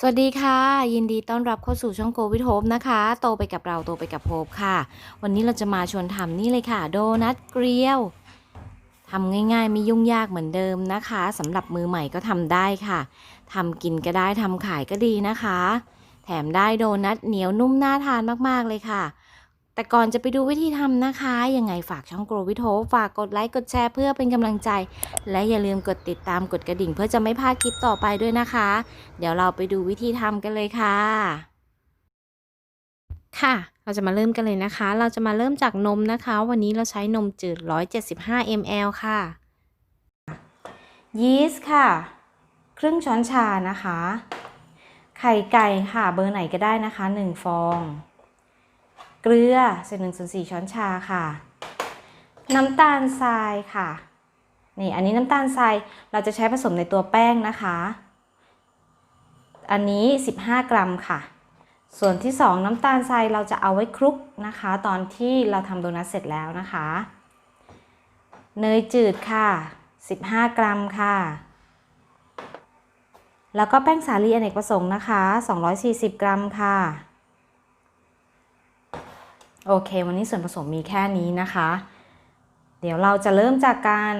สวัสดีค่ะ ยินดีต้อนรับเข้าสู่ช่องโกวิทโฮปนะคะ โตไปกับเราโตไปกับโฮปค่ะ วันนี้เราจะมาชวนทำนี่เลยค่ะ โดนัทเกลียวทำง่ายๆไม่ยุ่งยากเหมือนเดิมนะคะสำหรับมือใหม่ก็ทำได้ค่ะทำกินก็ได้ทำขายก็ดีนะคะ แถมได้โดนัทเหนียวนุ่มน่าทานมากๆเลยค่ะ แต่ก่อนจะไปดูวิธีทำนะคะ ยังไงฝากช่องโกวิทโฮปฝากกดไลค์กดแชร์เพื่อเป็นกำลังใจ และอย่าลืมกดติดตามกดกระดิ่งเพื่อจะไม่พลาดคลิปต่อไปด้วยนะคะ เดี๋ยวเราไปดูวิธีทำกันเลยค่ะ ค่ะ เราจะมาเริ่มกันเลยนะคะ เราจะมาเริ่มจากนมนะคะ วันนี้เราใช้นมจืด 175 ml ค่ะ ยีสต์ค่ะ ครึ่งช้อนชานะคะ ไข่ไก่ค่ะ เบอร์ไหนก็ได้นะคะ 1 ฟอง เกลือเศษหนึ่งส่วนสี่ช้อนชาค่ะ น้ำตาลทรายค่ะนี่อันนี้น้ำตาลทรายเราจะใช้ผสมในตัวแป้งนะคะ อันนี้ 15 กรัมค่ะ ส่วนที่ 2 น้ำตาลทรายเราจะเอาไว้คลุกนะคะ ตอนที่เราทำโดนัทเสร็จแล้วนะคะ เนยจืดค่ะ 15 กรัมค่ะ แล้วก็แป้งสาลีอเนกประสงค์นะคะ 240 กรัมค่ะ โอเค วันนี้ส่วนผสมมีแค่นี้นะคะ เดี๋ยวเราจะเริ่มจากการ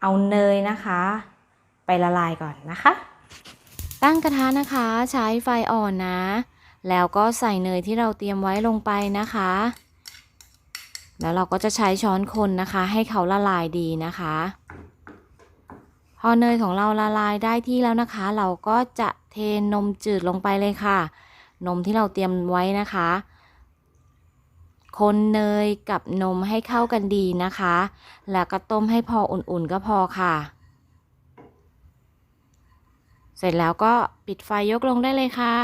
เอาเนยนะคะ ไปละลายก่อนนะคะ ตั้งกระทะนะคะใช้ไฟอ่อนนะ แล้วก็ใส่เนยที่เราเตรียมไว้ลงไปนะคะ แล้วเราก็จะใช้ช้อนคนนะคะ ให้เขาละลายดีนะคะ พอเนยของเราละลายได้ที่แล้วนะคะ เราก็จะเทนมจืดลงไปเลยค่ะ นมที่เราเตรียมไว้นะคะ คนเนยกับนมให้เข้ากันดีนะคะ แล้วก็ต้มให้พออุ่นๆก็พอค่ะ เสร็จแล้วก็ปิดไฟยกลงได้เลยค่ะ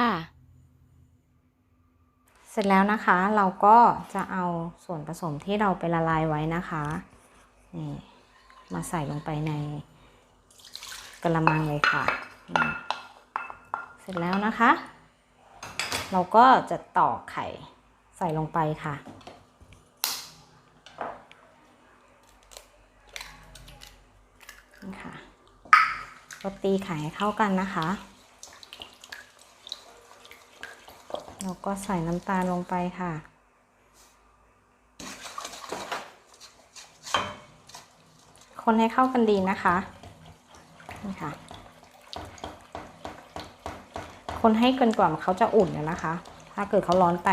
เสร็จแล้วนะคะเราก็จะเอาส่วนผสมที่เราไปละลายไว้นะคะนี่มาใส่ลงไปในกระมังเลยค่ะ เสร็จแล้วนะคะ เราก็จะตอกไข่ใส่ลงไปค่ะ นี่ค่ะ ก็ตีไข่ให้เข้ากันนะคะแล้วก็ใส่น้ำตาลลงไปค่ะ คนให้เข้ากันดีนะคะนี่ค่ะ คนให้เกินกว่าเขาจะอุ่นอะนะคะ ถ้าเกิดเขาร้อนไป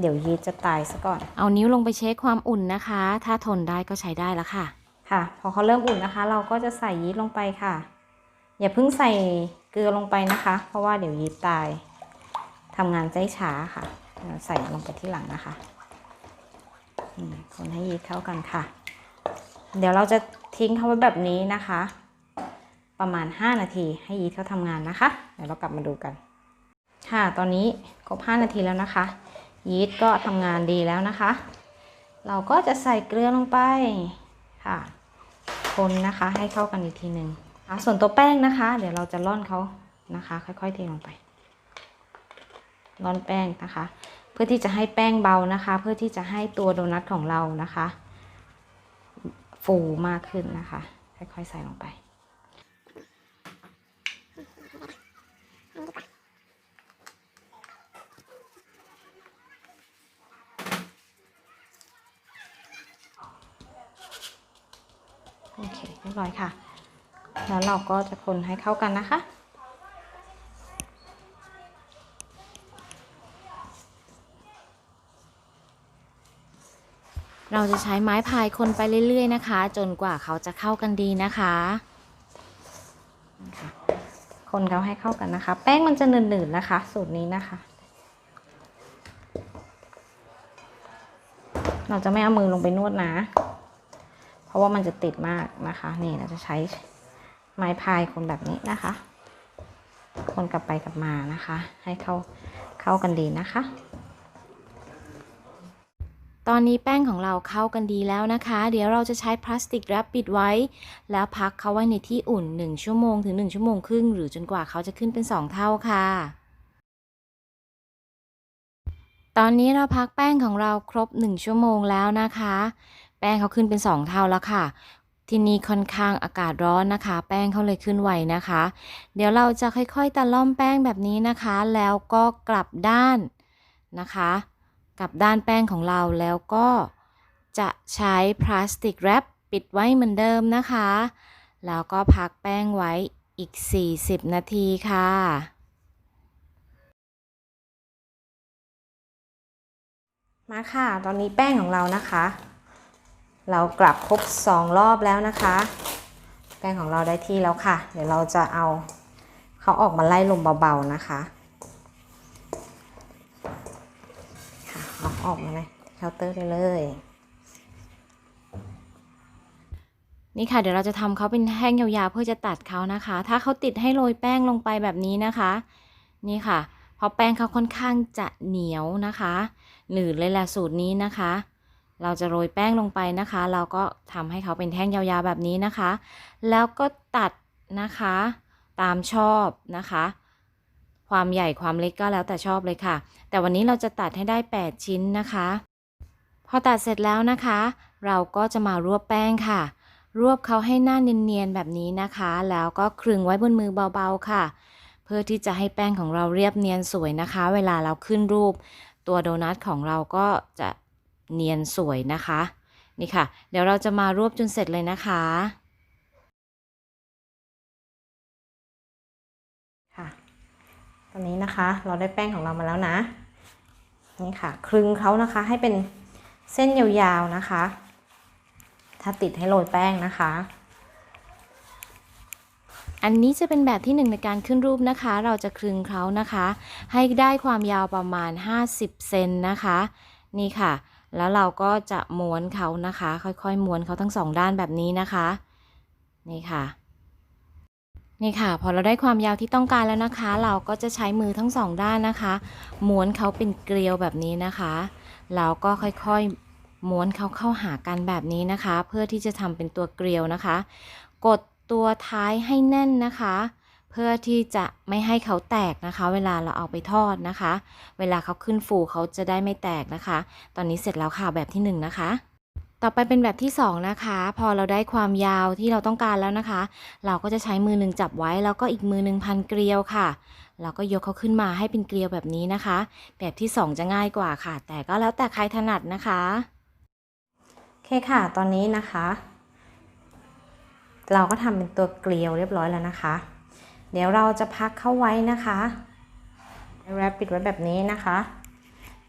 เดี๋ยวยีสต์จะตายซะก่อน เอานิ้วลงไปเช็คความอุ่นนะคะ ถ้าทนได้ก็ใช้ได้แล้วค่ะ ค่ะ พอเขาเริ่มอุ่นนะคะ เราก็จะใส่ยีสต์ลงไปค่ะ อย่าเพิ่งใส่เกลือลงไปนะคะ เพราะว่าเดี๋ยวยีสต์ตายทำงานใจช้าค่ะเดี๋ยวใส่ลงไปที่หลังนะคะคนให้ยีสต์เข้ากันค่ะ เดี๋ยวเราจะทิ้งเขาไว้แบบนี้นะคะ ประมาณ 5 นาทีให้ยีสต์เขาทำงานนะคะ เดี๋ยวเรากลับมาดูกัน ค่ะ ตอนนี้ครบ 5 นาทีแล้วนะคะ ยีสต์ก็ทำงานดีแล้วนะคะ เราก็จะใส่เกลือลงไปค่ะ คนนะคะให้เข้ากันอีกทีหนึ่ง ส่วนตัวแป้งนะคะ เดี๋ยวเราจะร่อนเขานะคะ ค่อยๆเทลงไปร่อนแป้งนะคะ เพื่อที่จะให้แป้งเบานะคะ เพื่อที่จะให้ตัวโดนัทของเรานะคะ ฟูมากขึ้นนะคะ ค่อยๆใส่ลงไปโอเคเรียบร้อยค่ะ แล้วเราก็จะคนให้เข้ากันนะคะ เราจะใช้ไม้พายคนไปเรื่อย ๆ นะคะ จนกว่าเขาจะเข้ากันดีนะคะคนเขาให้เข้ากันนะคะ แป้งมันจะหนืดๆนะคะ สูตรนี้นะคะ เราจะไม่เอามือลงไปนวดนะ เพราะว่ามันจะติดมากนะคะ นี่เราจะใช้ ไม้พายคนแบบนี้นะคะ คนกลับไปกลับมานะคะ ให้เข้าเข้ากันดีนะคะ ตอนนี้แป้งของเราเข้ากันดีแล้วนะคะ เดี๋ยวเราจะใช้พลาสติกแรปปิดไว้ แล้วพักเขาไว้ในที่อุ่น 1 ชั่วโมงถึง 1 ชั่วโมงครึ่ง หรือจนกว่าเขาจะขึ้นเป็น 2 เท่าค่ะตอนนี้เราพักแป้งของเราครบ 1 ชั่วโมงแล้วนะคะ แป้งเขาขึ้นเป็น 2 เท่าแล้วค่ะ ที่นี่ค่อนข้างอากาศร้อนนะคะ แป้งเขาเลยขึ้นไวนะคะ เดี๋ยวเราจะค่อยๆตะล่อมแป้งแบบนี้นะคะ แล้วก็กลับด้านนะคะ กลับด้านแป้งของเราแล้วก็จะใช้พลาสติกแรปปิดไว้เหมือนเดิมนะคะ แล้วก็พักแป้งไว้อีก 40 นาทีค่ะ มาค่ะ ตอนนี้แป้งของเรานะคะ เรากลับครบ 2 รอบแล้วนะคะ แป้งของเราได้ที่แล้วค่ะ เดี๋ยวเราจะเอาเขาออกมาไล่ลมเบาๆนะคะค่ะเอาออกมาเลยเคาน์เตอร์ได้เลย นี่ค่ะเดี๋ยวเราจะทำเขาเป็นแท่งยาวๆเพื่อจะตัดเขานะคะ ถ้าเขาติดให้โรยแป้งลงไปแบบนี้นะคะ นี่ค่ะเพราะแป้งเขาค่อนข้างจะเหนียวนะคะหรือเลยแหละสูตรนี้นะคะ เราจะโรยแป้งลงไปนะคะ เราก็ทำให้เขาเป็นแท่งยาวๆแบบนี้นะคะ แล้วก็ตัดนะคะตามชอบนะคะ ความใหญ่ความเล็กก็แล้วแต่ชอบเลยค่ะ แต่วันนี้เราจะตัดให้ได้ 8 ชิ้นนะคะ พอตัดเสร็จแล้วนะคะ เราก็จะมารวบแป้งค่ะ รวบเขาให้หน้าเนียนๆแบบนี้นะคะ แล้วก็คลึงไว้บนมือเบาๆค่ะ เพื่อที่จะให้แป้งของเราเรียบเนียนสวยนะคะ เวลาเราขึ้นรูป ตัวโดนัทของเราก็จะ เนียนสวยนะคะ นี่ค่ะ เดี๋ยวเราจะมารวบจนเสร็จเลยนะคะค่ะตอนนี้นะคะเราได้แป้งของเรามาแล้วนะ นี่ค่ะ คลึงเขานะคะให้เป็นเส้นยาวๆนะคะ ถ้าติดให้โรยแป้งนะคะอันนี้จะเป็นแบบที่หนึ่งในการขึ้นรูปนะคะ เราจะคลึงเขานะคะ ให้ได้ความยาวประมาณ 50 เซนนะคะ นี่ค่ะ แล้วเราก็จะม้วนเขานะคะ ค่อยๆ ม้วนเขาทั้งสองด้านแบบนี้นะคะ นี่ค่ะ นี่ค่ะ พอเราได้ความยาวที่ต้องการแล้วนะคะ เราก็จะใช้มือทั้งสองด้านนะคะ ม้วนเขาเป็นเกลียวแบบนี้นะคะแล้วก็ค่อยๆ ม้วนเขาเข้าหากันแบบนี้นะคะ เพื่อที่จะทำเป็นตัวเกลียวนะคะ กดตัวท้ายให้แน่นนะคะ เพื่อที่จะไม่ให้เขาแตกนะคะ เวลาเราเอาไปทอดนะคะ เวลาเขาขึ้นฟูเขาจะได้ไม่แตกนะคะ ตอนนี้เสร็จแล้วค่ะแบบที่หนึ่งนะคะต่อไปเป็นแบบที่สองนะคะ พอเราได้ความยาวที่เราต้องการแล้วนะคะ เราก็จะใช้มือหนึ่งจับไว้ แล้วก็อีกมือหนึ่งพันเกลียวค่ะ เราก็ยกเขาขึ้นมาให้เป็นเกลียวแบบนี้นะคะ แบบที่สองจะง่ายกว่าค่ะ แต่ก็แล้วแต่ใครถนัดนะคะโอเคค่ะ ตอนนี้นะคะ เราก็ทำเป็นตัวเกลียวเรียบร้อยแล้วนะคะ เดี๋ยวเราจะพักเข้าไว้นะคะแรปปิดไว้แบบนี้นะคะ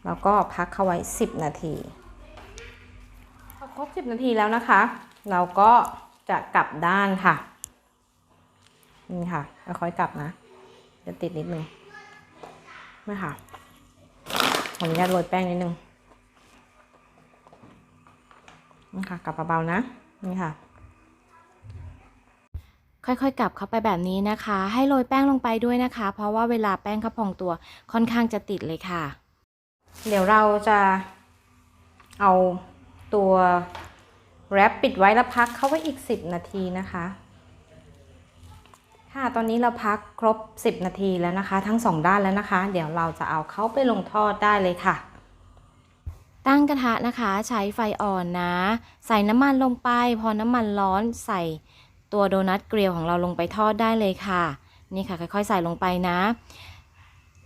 แล้วก็พักเข้าไว้ 10 นาทีพอครบ 10 นาทีแล้วนะคะ เราก็จะกลับด้านค่ะ นี่ค่ะค่อยๆกลับนะ จะติดนิดนึงไม่ค่ะขออนุญาตโรยแป้งนิดนึงนี่ค่ะกลับเบาๆนะ นี่ค่ะ ค่อยๆ กลับเข้าไปแบบนี้นะคะ ให้โรยแป้งลงไปด้วยนะคะ เพราะว่าเวลาแป้งเขาพองตัวค่อนข้างจะติดเลยค่ะ เดี๋ยวเราจะเอาตัวแรปปิดไว้แล้วพักเข้าไว้อีก 10 นาทีนะคะ ค่ะตอนนี้เราพักครบ 10 นาทีแล้วนะคะ ทั้ง 2 ด้านแล้วนะคะ เดี๋ยวเราจะเอาเขาไปลงทอดได้เลยค่ะตั้งกระทะนะคะใช้ไฟอ่อนนะ ใส่น้ำมันลงไป พอน้ำมันร้อนใส่ ตัวโดนัทเกลียวของเราลงไปทอดได้เลยค่ะ นี่ค่ะค่อยๆ ใส่ลงไปนะ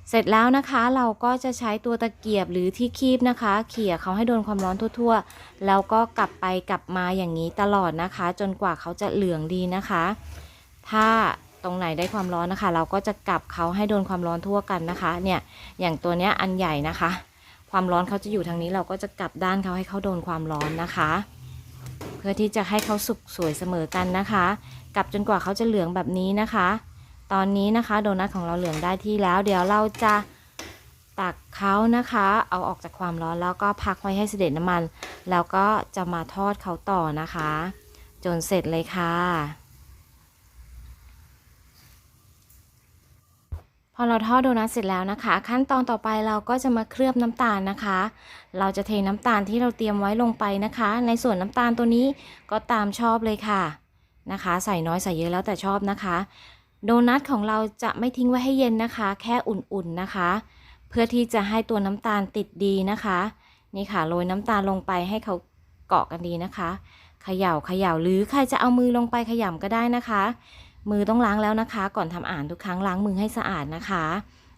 เสร็จแล้วนะคะเราก็จะใช้ตัวตะเกียบหรือที่คีบนะคะ เขี่ยเขาให้โดนความร้อนทั่วๆ แล้วก็กลับไปกลับมาอย่างนี้ตลอดนะคะ จนกว่าเขาจะเหลืองดีนะคะ ถ้าตรงไหนได้ความร้อนนะคะ เราก็จะกลับเขาให้โดนความร้อนทั่วกันนะคะ เนี่ยอย่างตัวเนี้ยอันใหญ่นะคะ ความร้อนเขาจะอยู่ทางนี้เราก็จะกลับด้านเขาให้เขาโดนความร้อนนะคะ พื่อที่จะให้เขาสุกสวยเสมอกันนะคะกลับจนกว่าเขาจะเหลืองแบบนี้นะคะ ตอนนี้นะคะโดนัทของเราเหลืองได้ที่แล้ว เดี๋ยวเราจะตักเขานะคะ เอาออกจากความร้อนแล้วก็พักไว้ให้เสด็จน้ำมัน แล้วก็จะมาทอดเขาต่อนะคะ จนเสร็จเลยค่ะ พอเราทอดโดนัทเสร็จแล้วนะคะ ขั้นตอนต่อไปเราก็จะมาเคลือบน้ำตาลนะคะ เราจะเทน้ำตาลที่เราเตรียมไว้ลงไปนะคะ ในส่วนน้ำตาลตัวนี้ก็ตามชอบเลยค่ะนะคะ ใส่น้อยใส่เยอะแล้วแต่ชอบนะคะ โดนัทของเราจะไม่ทิ้งไว้ให้เย็นนะคะ แค่อุ่นๆนะคะ เพื่อที่จะให้ตัวน้ำตาลติดดีนะคะ นี่ค่ะโรยน้ำตาลลงไปให้เขาเกาะกันดีนะคะเขย่าเขย่าหรือใครจะเอามือลงไปขยำก็ได้นะคะ มือต้องล้างแล้วนะคะ ก่อนทำอาหารทุกครั้งล้างมือให้สะอาดนะคะ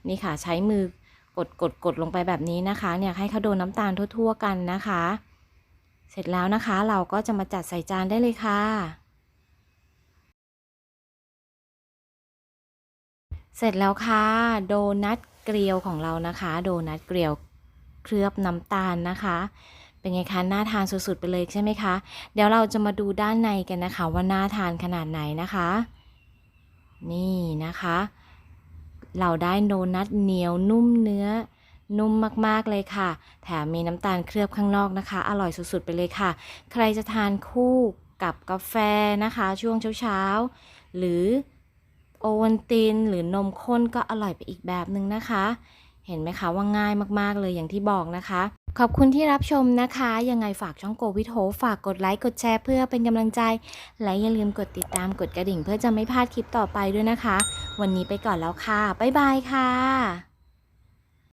นี่ค่ะใช้มือกดกดกดลงไปแบบนี้นะคะเนี่ยให้เขาโดนน้ำตาลทั่ว ๆ กันนะคะ เสร็จแล้วนะคะเราก็จะมาจัดใส่จานได้เลยค่ะ เสร็จแล้วค่ะ โดนัทเกลียวของเรานะคะ โดนัทเกลียวเคลือบน้ำตาลนะคะเป็นไงคะน่าทานสุดๆไปเลยใช่ไหมคะ เดี๋ยวเราจะมาดูด้านในกันนะคะ ว่าน่าทานขนาดไหนนะคะ นี่นะคะ เราได้โดนัทเหนียวนุ่มเนื้อ นุ่มมากๆเลยค่ะ แถมมีน้ำตาลเคลือบข้างนอกนะคะ อร่อยสุดๆไปเลยค่ะ ใครจะทานคู่กับกาแฟนะคะ ช่วงเช้าๆ หรือโอวัลตินหรือนมข้นก็อร่อยไปอีกแบบหนึ่งนะคะ เห็นไหมคะว่าง่ายมากๆเลยอย่างที่บอกนะคะ ขอบคุณที่รับชมนะคะ ยังไงฝากช่องโกวิทโฮฝากกดไลค์กดแชร์เพื่อเป็นกำลังใจ และอย่าลืมกดติดตามกดกระดิ่งเพื่อจะไม่พลาดคลิปต่อไปด้วยนะคะ วันนี้ไปก่อนแล้วค่ะ บ๊ายบายค่ะ